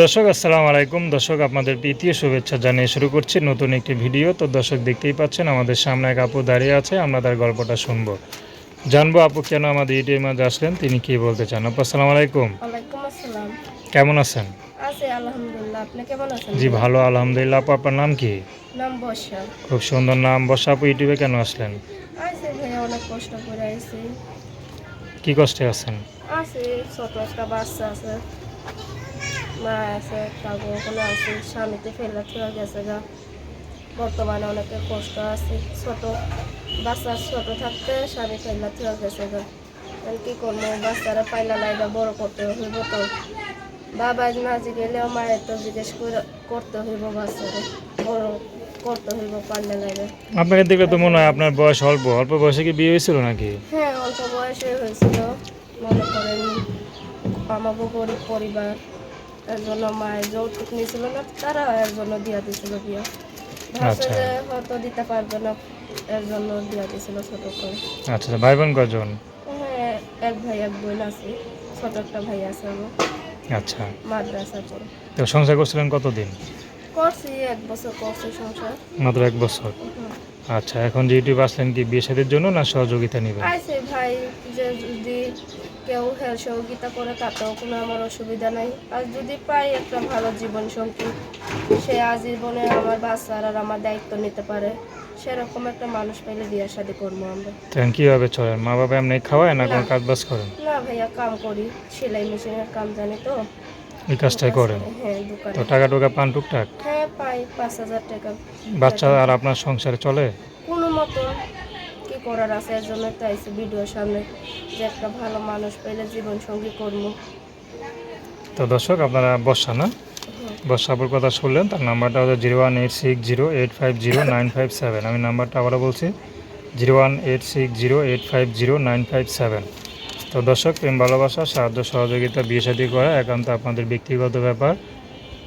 দর্শক আসসালামু আলাইকুম। দর্শক আপনাদের প্রীতীয় শুভেচ্ছা জানিয়ে শুরু করছি নতুন একটি ভিডিও। তো দর্শক দেখতেই পাচ্ছেন আমাদের সামনে এক আপু দাঁড়িয়ে আছে আমরা তার গল্পটা শুনব। জানব আপু কেন আমাদের ইউটিউবের মাঝে আসলেন তিনি কি বলতে চান? আপু আসসালামু আলাইকুম। কেমন আছেন? জি ভালো আলহামদুলিল্লাহ। আপু আপনার নাম কি? খুব সুন্দর নাম। বসা আপু ইউটিউবে কেন আসলেন? কি কষ্টে আছেন? আছি ছোট একটা বাচ্চা আছে। মা আছে কাকু ওখানে আছে স্বামীতে ফেলে থেকে গেছে গা। বর্তমানে অনেকের কষ্ট আছে ছোট বাচ্চা ছোট থাকতে স্বামী ফেলে থেকে গেছে গা। কি করব? বাচ্চারা পাইলা লাইলা বড় করতে হইব তো। বাবা না জিগেলেও মায়ের তো জিজ্ঞেস করে- করতে হইব বাচ্চারা বড় করতে হইব পাল্লা লাগে আপনাকে দেখলে তো মনে হয় আপনার বয়স অল্প। অল্প বয়সে কি বিয়ে হয়েছিল নাকি? হ্যাঁ অল্প বয়সে হয়েছিল। মনে করেন আমাকে গরিব পরিবার। এর জন্য মায়ের যৌতুক নিয়েছিল না তারা এর জন্য দিয়া দিয়েছিল বিয়া। ভাবছে আচ্ছা। যে হয়তো দিতে পারবে না এর জন্য দিয়া দিয়েছিল ছোট করে। আচ্ছা আচ্ছা, ভাই বোন কজন হ্যাঁ এক ভাই এক বোন আছে ছোট একটা ভাই আছে আমার। আচ্ছা। মাদ্রাসা পড়ে তো সংসার করছিলেন কতদিন? করছি এক বছর করছি সংসার। মাত্র এক বছর? আচ্ছা এখন যে ইউটিউব আসলেন কি বিয়ে শাদীর জন্য না সহযোগিতা নেবেন? আইসে ভাই যে যদি কেউ হ্যাঁ সহযোগিতা করে তাতেও কোনো আমার অসুবিধা নাই। আর যদি পাই একটা ভালো জীবন সঙ্গী সে আজীবনে আমার বাচ্চার আর আমার দায়িত্ব নিতে পারে। সেরকম একটা মানুষ পেলে বিয়ে শাদি করব আমরা। তখন কীভাবে চলেন? মা বাবা এমনি খাওয়ায় না কোনো। কাজ বাজ করেন? না ভাইয়া কাম করি। সেলাই মেশিনের কাম জানি তো। এই কাজটাই করেন? হ্যাঁ দোকানে তো টাকা টুকা পান টুকটাক? হ্যাঁ পাই পাঁচ হাজার টাকা। বাচ্চা আর আপনার সংসারে চলে? কোনো মতো কি করার আছে? এর জন্য তো আইসি ভিডিওর সামনে যে একটা ভালো মানুষ পেলে জীবন সঙ্গী করব। তো দর্শক আপনারা বর্ষা না? বর্ষাপুর কথা শুনলেন তার নাম্বারটা হচ্ছে zero one eight six zero eight five zero nine five seven. আমি নাম্বারটা আবারও বলছি zero one eight six zero eight five zero nine five seven. তো দর্শক প্রেম ভালোবাসা সাহায্য সহযোগিতা বিয়ে শাদী করা একান্ত আপনাদের ব্যক্তিগত ব্যাপার।